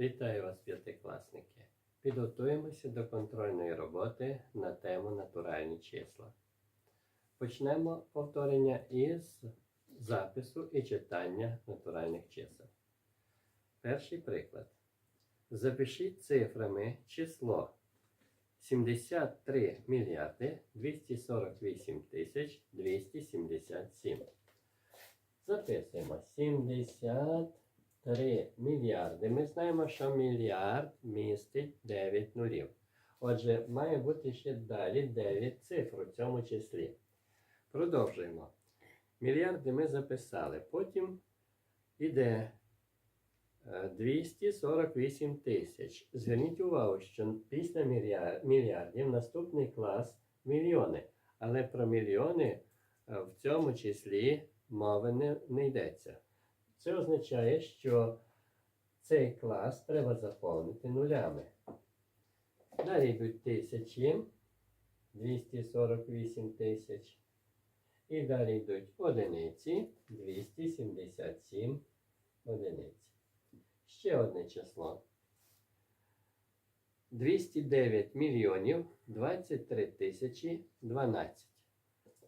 Вітаю вас, п'ятикласники! Підготуємося до контрольної роботи на тему натуральні числа. Почнемо повторення із запису і читання натуральних чисел. Перший приклад. Запишіть цифрами число 73 мільярди 248 тисяч 277. Записуємо 73 мільярди. Ми знаємо, що мільярд містить 9 нулів. Отже, має бути ще далі 9 цифр у цьому числі. Продовжуємо. Мільярди ми записали. Потім іде е, 248 тисяч. Зверніть увагу, що після мільярдів наступний клас мільйони. Але про мільйони е, в цьому числі мови не, не йдеться. Це означає, що цей клас треба заповнити нулями. Далі йдуть тисячі, 248 тисяч. І далі йдуть одиниці, 277 одиниць. Ще одне число. 209 мільйонів 23 тисячі 12.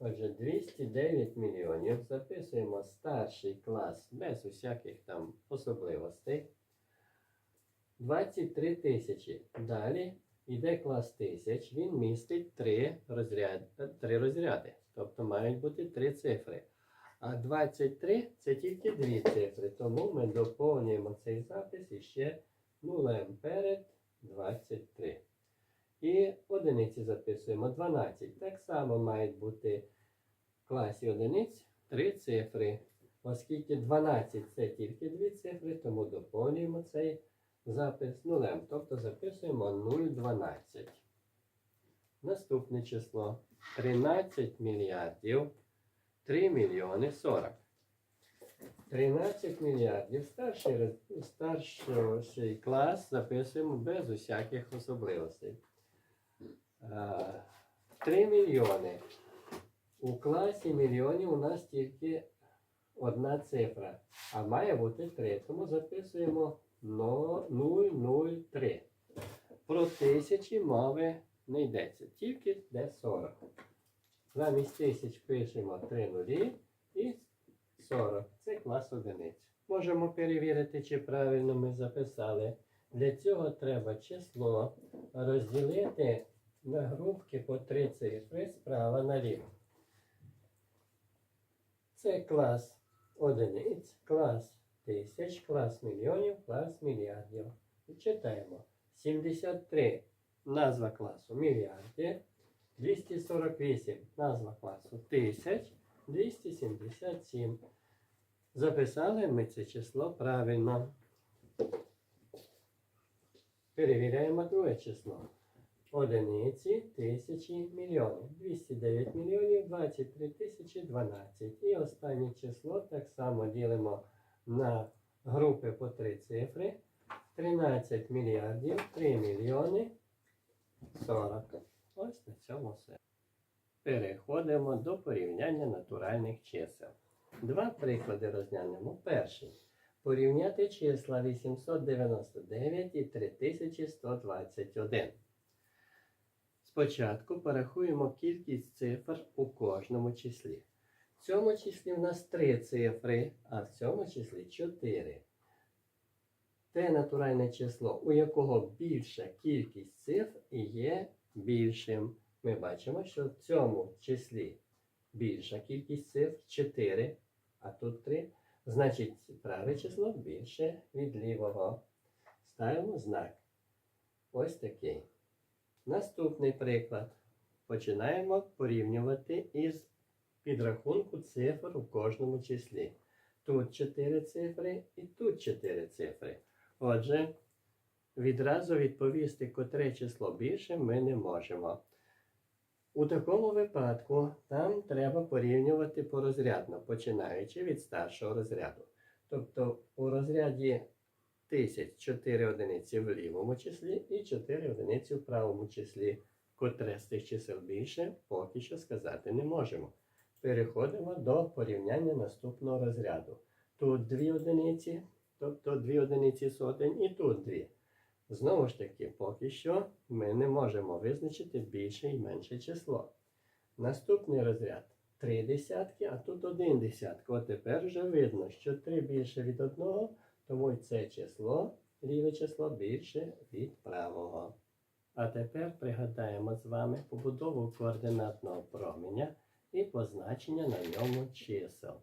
Отже, 209 мільйонів записуємо старший клас без усяких там особливостей. 23 тисячі. Далі йде клас тисяч, він містить 3, розряд, 3 розряди. Тобто мають бути 3 цифри. А 23 це тільки 2 цифри. Тому ми доповнюємо цей запис іще нулем перед 23. І одиниці записуємо 12. Так само мають бути в класі одиниць 3 цифри. Оскільки 12 це тільки 2 цифри, тому доповнюємо цей запис нулем. Тобто записуємо 0,12. Наступне число 13 мільярдів 3 мільйони 40. 13 мільярдів старший, старший клас записуємо без усяких особливостей. А, 3 мільйони. У класі мільйонів у нас тільки одна цифра, а має бути 3. Тому записуємо 003. Про тисячі мови не йдеться, тільки де 40. Замість тисяч пишемо 3 нулі і 40. Це клас одиниць. Можемо перевірити, чи правильно ми записали. Для цього треба число розділити на групки по 3 цифри справа наліво. Це клас одиниць, клас тисяч, клас мільйонів, клас мільярдів. Читаємо. 73 назва класу мільярди, 248 назва класу тисяч, 277. Записали ми це число правильно. Перевіряємо друге число. Одиниці, тисячі, мільйони. 209 мільйонів, 23 тисячі, 12. І останнє число так само ділимо на групи по три цифри. 13 мільярдів, 3 мільйони, 40. Ось на цьому все. Переходимо до порівняння натуральних чисел. Два приклади розглянемо. Перший. Порівняти числа 899 і 3121. Спочатку порахуємо кількість цифр у кожному числі. В цьому числі в нас три цифри, а в цьому числі 4. Те натуральне число, у якого більша кількість цифр є більшим. Ми бачимо, що в цьому числі більша кількість цифр 4, а тут 3. Значить, праве число більше від лівого. Ставимо знак. Ось такий. Наступний приклад. Починаємо порівнювати із підрахунку цифр у кожному числі. Тут 4 цифри і тут 4 цифри. Отже, відразу відповісти, котре число більше, ми не можемо. У такому випадку нам треба порівнювати порозрядно, починаючи від старшого розряду. Тобто у розряді тисяч 4 одиниці в лівому числі і 4 одиниці в правому числі. Котре з тих чисел більше, поки що сказати не можемо. Переходимо до порівняння наступного розряду. Тут дві одиниці, тобто 2 одиниці сотень, і тут 2. Знову ж таки, поки що ми не можемо визначити більше і менше число. Наступний розряд 3 десятки, а тут 1 десятка. От тепер вже видно, що 3 більше від одного, тому це число, ліве число більше від правого. А тепер пригадаємо з вами побудову координатного променя і позначення на ньому чисел.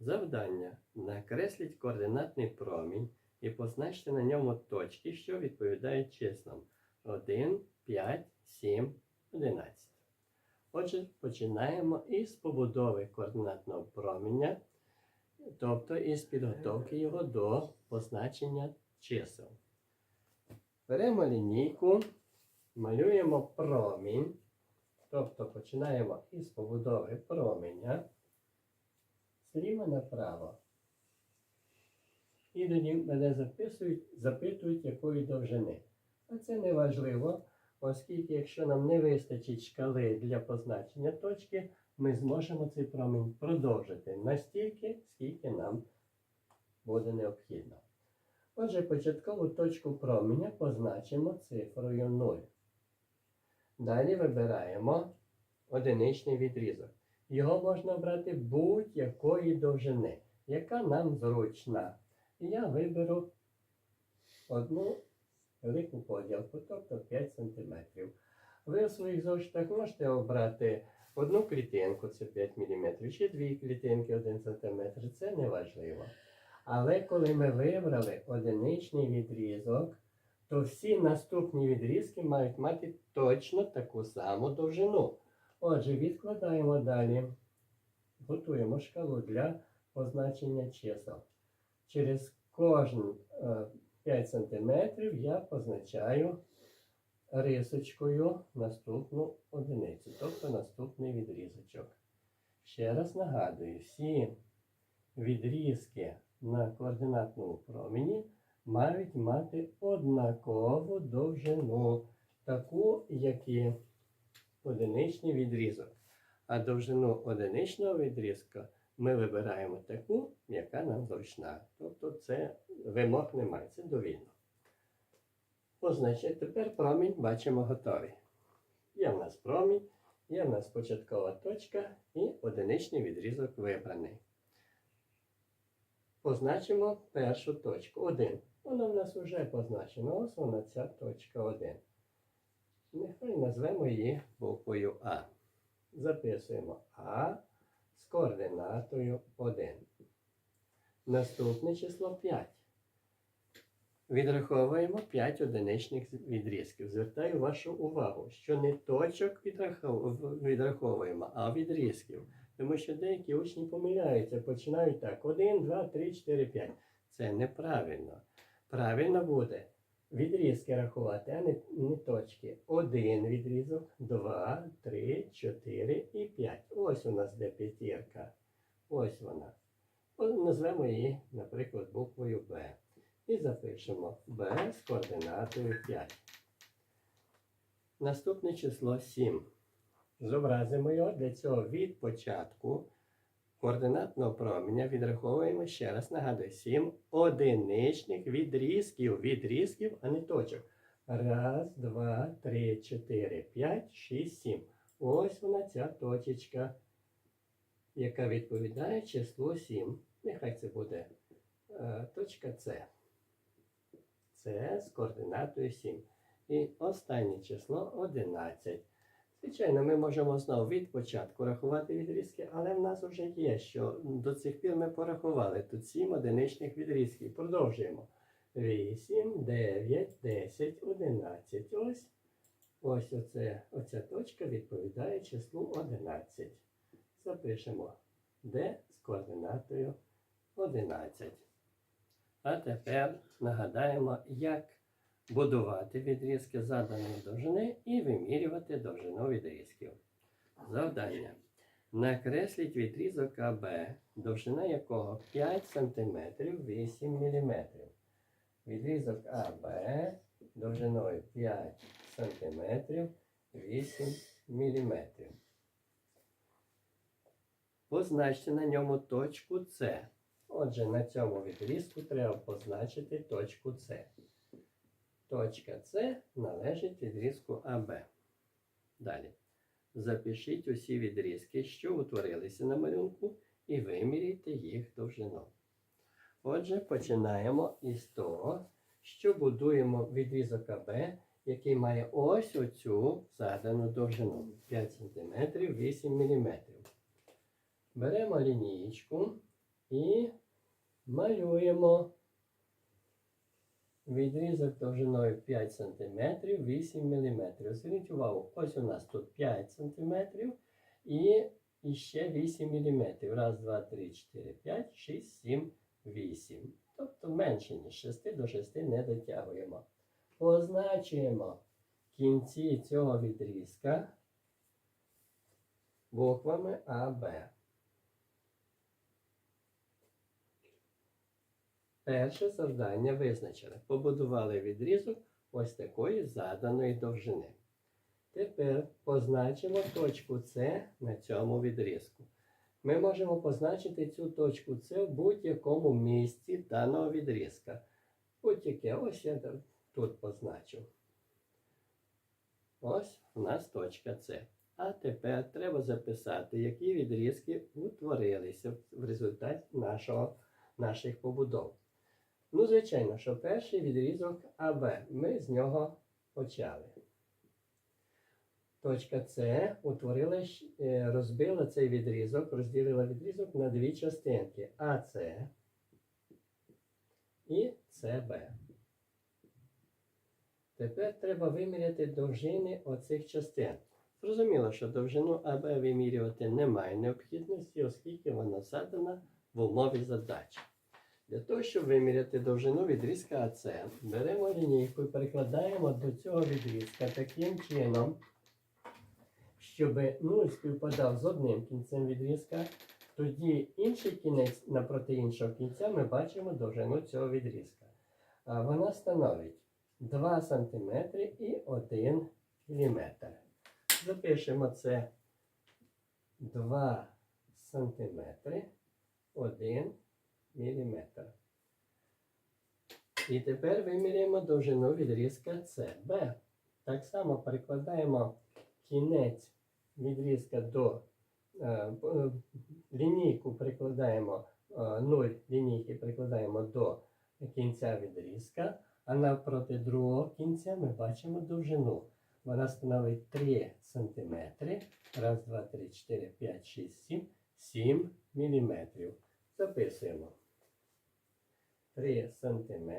Завдання. Накресліть координатний промінь і позначте на ньому точки, що відповідають числам 1, 5, 7, 11. Отже, починаємо із побудови координатного проміння, тобто із підготовки його до позначення чисел. Беремо лінійку, малюємо промінь, тобто починаємо із побудови променя зліва направо. Іноді мене записують, запитують, якої довжини. А це не важливо, оскільки якщо нам не вистачить шкали для позначення точки, ми зможемо цей промінь продовжити настільки, скільки нам буде необхідно. Отже, початкову точку променя позначимо цифрою 0. Далі вибираємо одиничний відрізок. Його можна обрати будь-якої довжини, яка нам зручна. І я виберу одну велику поділку, тобто 5 см. Ви у своїх зошитах можете обрати одну клітинку, це 5 мм, чи дві клітинки 1 см, це не важливо. Але коли ми вибрали одиничний відрізок, то всі наступні відрізки мають мати точно таку саму довжину. Отже, відкладаємо далі, готуємо шкалу для позначення чисел. Через кожен е, 5 см я позначаю рисочкою наступну одиницю, тобто наступний відрізочок. Ще раз нагадую, всі відрізки на координатному промені мають мати однакову довжину, таку, як і одиничний відрізок. А довжину одиничного відрізка ми вибираємо таку, яка нам зручна. Тобто це вимог немає, це довільно. Позначить, тепер промінь бачимо готовий. Є в нас промінь, є в нас початкова точка і одиничний відрізок вибраний. Позначимо першу точку 1. Вона в нас вже позначена. Ось вона ця точка 1. Нехай назвемо її буквою А. Записуємо А з координатою 1. Наступне число 5. Відраховуємо 5 одиничних відрізків. Звертаю вашу увагу, що не точок відраховуємо, а відрізків. Тому що деякі учні помиляються, починають так: 1, 2, 3, 4, 5. Це неправильно. Правильно буде відрізки рахувати, а не, не точки. Один відрізок, два, три, чотири і п'ять. Ось у нас де п'ятірка. Ось вона. Назвемо її, наприклад, буквою Б. І запишемо B з координатою 5. Наступне число 7. Зобразимо його для цього від початку координатного променя відраховуємо ще раз. Нагадую, 7 одиничних відрізків. Відрізків, а не точок. Раз, два, три, чотири, п'ять, шість, сім. Ось вона ця точечка, яка відповідає числу 7. Нехай це буде е, точка С. Це з координатою 7. І останнє число 11. Звичайно, ми можемо знову від початку рахувати відрізки, але в нас вже є, що до цих пір ми порахували тут 7 одиничних відрізків. Продовжуємо. 8, 9, 10, 11. Ось ось оце, оця точка відповідає числу 11. Запишемо D з координатою 11. А тепер нагадаємо, як будувати відрізки заданої довжини і вимірювати довжину відрізків. Завдання. Накресліть відрізок АБ, довжина якого 5 см 8 мм. Відрізок АБ довжиною 5 см 8 мм. Позначте на ньому точку С. Отже, на цьому відрізку треба позначити точку С. Точка С належить відрізку АБ. Далі. Запишіть усі відрізки, що утворилися на малюнку, і виміряйте їх довжину. Отже, починаємо із того, що будуємо відрізок АБ, який має ось оцю задану довжину 5 см 8 мм. Беремо лінієчку і малюємо відрізок довжиною 5 см 8 мм. Зверніть увагу, ось у нас тут 5 см і, і ще 8 мм. Раз, два, три, 4, 5, 6, 7, 8. Тобто менше, ніж 6 до 6 не дотягуємо. Позначуємо кінці цього відрізка буквами А, Б. Перше завдання визначили. Побудували відрізок ось такої заданої довжини. Тепер позначимо точку С на цьому відрізку. Ми можемо позначити цю точку С в будь-якому місці даного відрізка. Будь-яке, ось я тут позначу. Ось у нас точка С. А тепер треба записати, які відрізки утворилися в результаті нашого, наших побудов. Ну, звичайно, що перший відрізок АБ. Ми з нього почали. Точка С утворила, е, розбила цей відрізок, розділила відрізок на дві частинки АС і СБ. Тепер треба виміряти довжини оцих частин. Зрозуміло, що довжину АБ вимірювати немає необхідності, оскільки вона задана в умові задачі. Для того, щоб виміряти довжину відрізка АС, беремо лінійку і перекладаємо до цього відрізка таким чином, щоб 0 співпадав з одним кінцем відрізка, тоді інший кінець напроти іншого кінця ми бачимо довжину цього відрізка. Вона становить 2 см і 1 мм. Запишемо це 2 см 1 мм. І тепер виміряємо довжину відрізка CB. Так само перекладаємо кінець відрізка до е, е, лінійку прикладаємо е, 0 лінійки прикладаємо до кінця відрізка, а навпроти другого кінця ми бачимо довжину. Вона становить 3 см. Раз, два, три, 4, 5, 6, 7, 7 мм. Записуємо. 3 см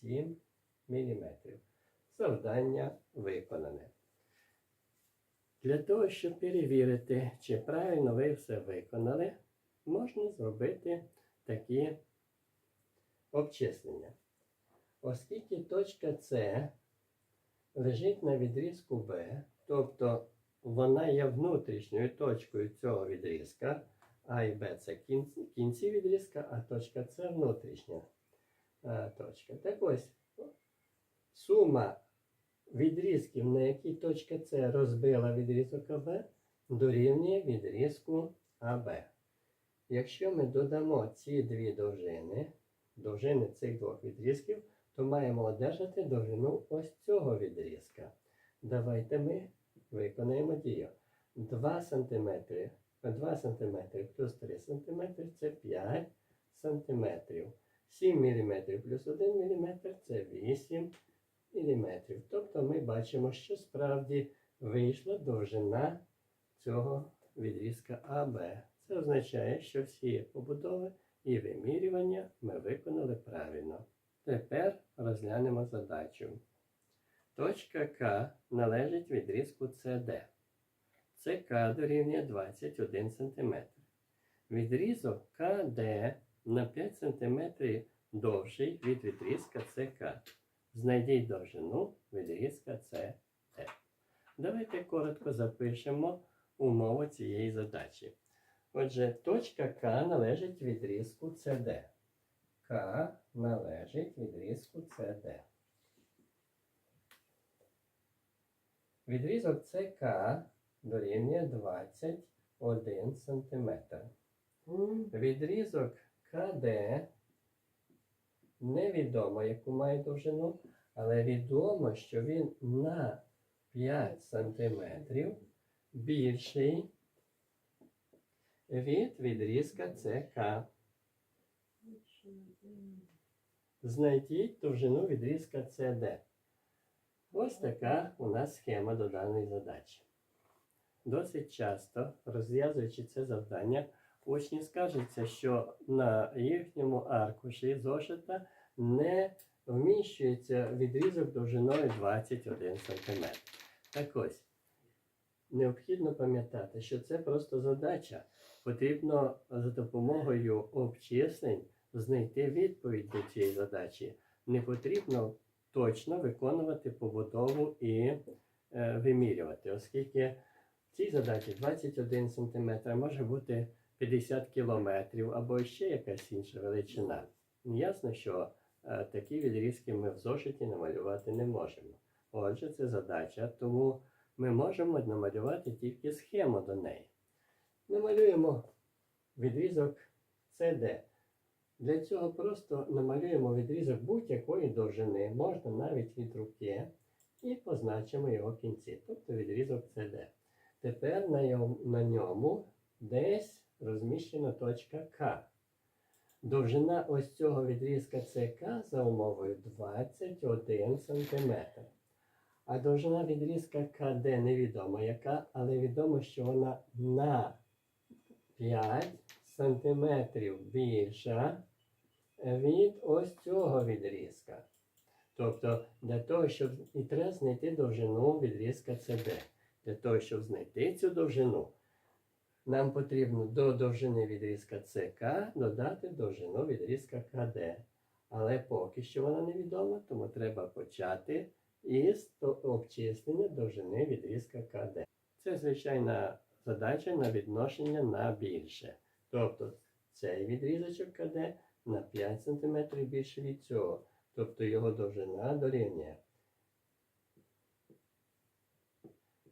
7 мм. Завдання виконане. Для того, щоб перевірити, чи правильно ви все виконали, можна зробити такі обчислення. Оскільки точка С лежить на відрізку Б, тобто вона є внутрішньою точкою цього відрізка, А і Б це кінці, кінці відрізка, а точка С внутрішня а, точка. Так ось сума відрізків, на які точка С розбила відрізок АБ, дорівнює відрізку АБ. Якщо ми додамо ці дві довжини, довжини цих двох відрізків, то маємо одержати довжину ось цього відрізка. Давайте ми виконаємо дію. 2 см, 2 см плюс 3 см це 5 см. 7 мм плюс 1 мм це 8 мм. Тобто ми бачимо, що справді вийшла довжина цього відрізка АБ. Це означає, що всі побудови і вимірювання ми виконали правильно. Тепер розглянемо задачу. Точка К належить відрізку CD. ЦК дорівнює 21 см. Відрізок КД на 5 см довший від відрізка ЦК. Знайдіть довжину відрізка СТ. Давайте коротко запишемо умову цієї задачі. Отже, точка К належить відрізку CD. К належить відрізку CD. Відрізок ЦК дорівнює 21 см. Відрізок КД невідомо, яку має довжину, але відомо, що він на 5 см більший від відрізка ЦК. Знайдіть довжину відрізка CD. Ось така у нас схема до даної задачі. Досить часто, розв'язуючи це завдання, учні скаржаться, що на їхньому аркуші зошита не вміщується відрізок довжиною 21 см. Так ось, необхідно пам'ятати, що це просто задача. Потрібно за допомогою обчислень знайти відповідь до цієї задачі. Не потрібно точно виконувати побудову і е, вимірювати, оскільки цій задачі 21 см може бути 50 км або ще якась інша величина. Ясно, що е, такі відрізки ми в зошиті намалювати не можемо. Отже, це задача, тому ми можемо намалювати тільки схему до неї. Намалюємо відрізок CD. Для цього просто намалюємо відрізок будь-якої довжини, можна навіть від руки, і позначимо його кінці, тобто відрізок CD. Тепер на ньому десь розміщена точка К. Довжина ось цього відрізка ЦК за умовою 21 см. А довжина відрізка КД невідома яка, але відомо, що вона на 5 см більша від ось цього відрізка. Тобто, для того, щоб і треба знайти довжину відрізка CD. Для того, щоб знайти цю довжину, нам потрібно до довжини відрізка ЦК додати довжину відрізка КД. Але поки що вона невідома, тому треба почати із обчислення довжини відрізка КД. Це звичайна задача на відношення на більше. Тобто цей відрізочок КД на 5 см більше від цього. Тобто його довжина дорівнює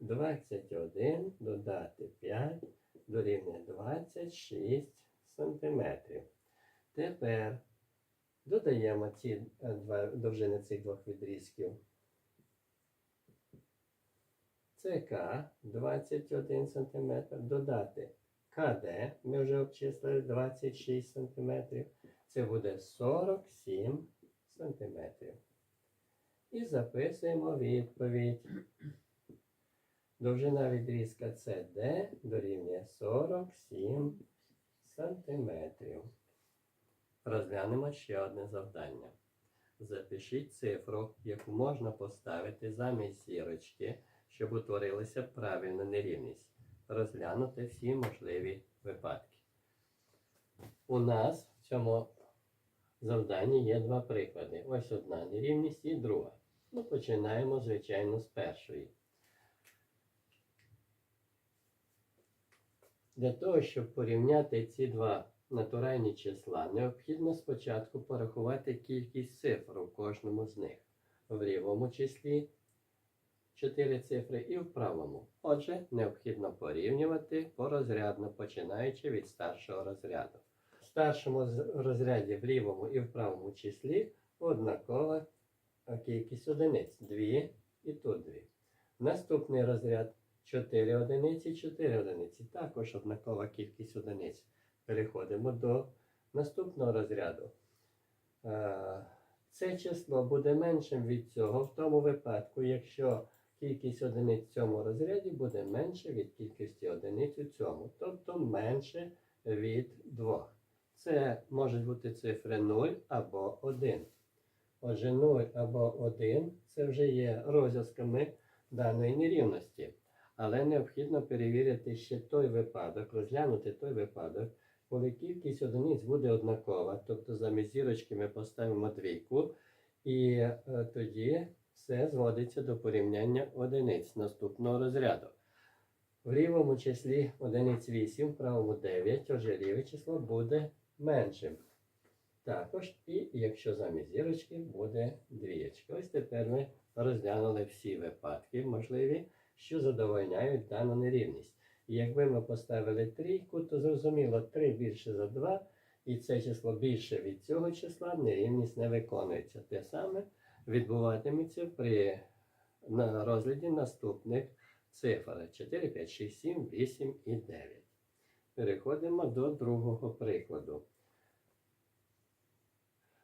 21 додати 5 дорівнює 26 см. Тепер додаємо ці е, два довжини цих двох відрізків. ЦК 21 см, додати КД, ми вже обчислили 26 см. Це буде 47 см. І записуємо відповідь. Довжина відрізка CD дорівнює 47 см. Розглянемо ще одне завдання. Запишіть цифру, яку можна поставити замість зірочки, щоб утворилася правильна нерівність. Розглянути всі можливі випадки. У нас в цьому завданні є два приклади. Ось одна нерівність і друга. Ну, починаємо, звичайно, з першої. Для того, щоб порівняти ці два натуральні числа, необхідно спочатку порахувати кількість цифр у кожному з них. В лівому числі 4 цифри і в правому. Отже, необхідно порівнювати порозрядно, починаючи від старшого розряду. В старшому розряді в лівому і в правому числі однакова кількість одиниць 2 і тут 2. Наступний розряд 4 одиниці, 4 одиниці. Також однакова кількість одиниць. Переходимо до наступного розряду. Е, Це число буде меншим від цього в тому випадку, якщо кількість одиниць в цьому розряді буде менше від кількості одиниць у цьому, тобто менше від 2. Це можуть бути цифри 0 або 1. Отже, 0 або 1 це вже є розв'язками даної нерівності. Але необхідно перевірити ще той випадок, розглянути той випадок, коли кількість одиниць буде однакова. Тобто замість зірочки ми поставимо двійку, і е, тоді все зводиться до порівняння одиниць наступного розряду. В лівому числі одиниць 8, в правому 9, отже ліве число буде меншим. Також, і якщо замість зірочки буде двієчка. Ось тепер ми розглянули всі випадки можливі, що задовольняють дану нерівність. І якби ми поставили трійку, то зрозуміло 3 більше за 2, і це число більше від цього числа, нерівність не виконується. Те саме відбуватиметься при розгляді наступних цифр 4, 5, 6, 7, 8 і 9. Переходимо до другого прикладу.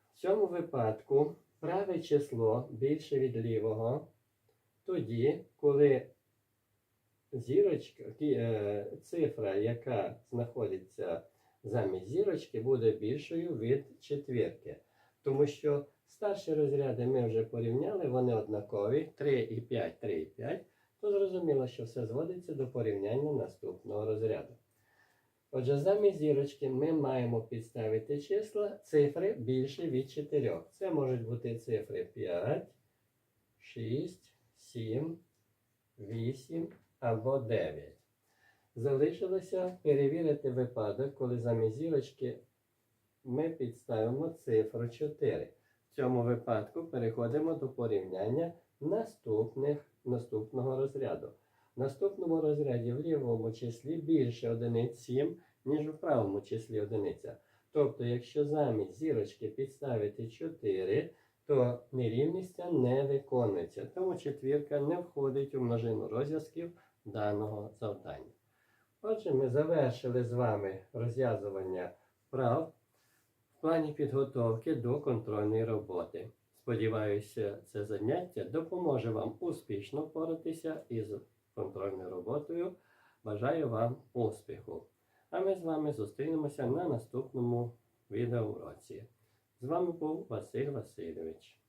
В цьому випадку праве число більше від лівого тоді, коли зірочка, е, цифра, яка знаходиться замість зірочки, буде більшою від четвірки. Тому що старші розряди ми вже порівняли, вони однакові 3 і 5, 3 і 5, то зрозуміло, що все зводиться до порівняння наступного розряду. Отже, замість зірочки ми маємо підставити числа цифри більше від 4. Це можуть бути цифри 5, 6, 7, 8 або 9. Залишилося перевірити випадок, коли замість зірочки ми підставимо цифру 4. В цьому випадку переходимо до порівняння наступних, наступного розряду. В наступному розряді в лівому числі більше одиниць 7, ніж у правому числі одиниця. Тобто, якщо замість зірочки підставити 4, то нерівність не виконується, тому четвірка не входить у множину розв'язків даного завдання. Отже, ми завершили з вами розв'язування вправ в плані підготовки до контрольної роботи. Сподіваюся, це заняття допоможе вам успішно впоратися із контрольною роботою. Бажаю вам успіху! А ми з вами зустрінемося на наступному відеоуроці. З вами був Василь Васильович.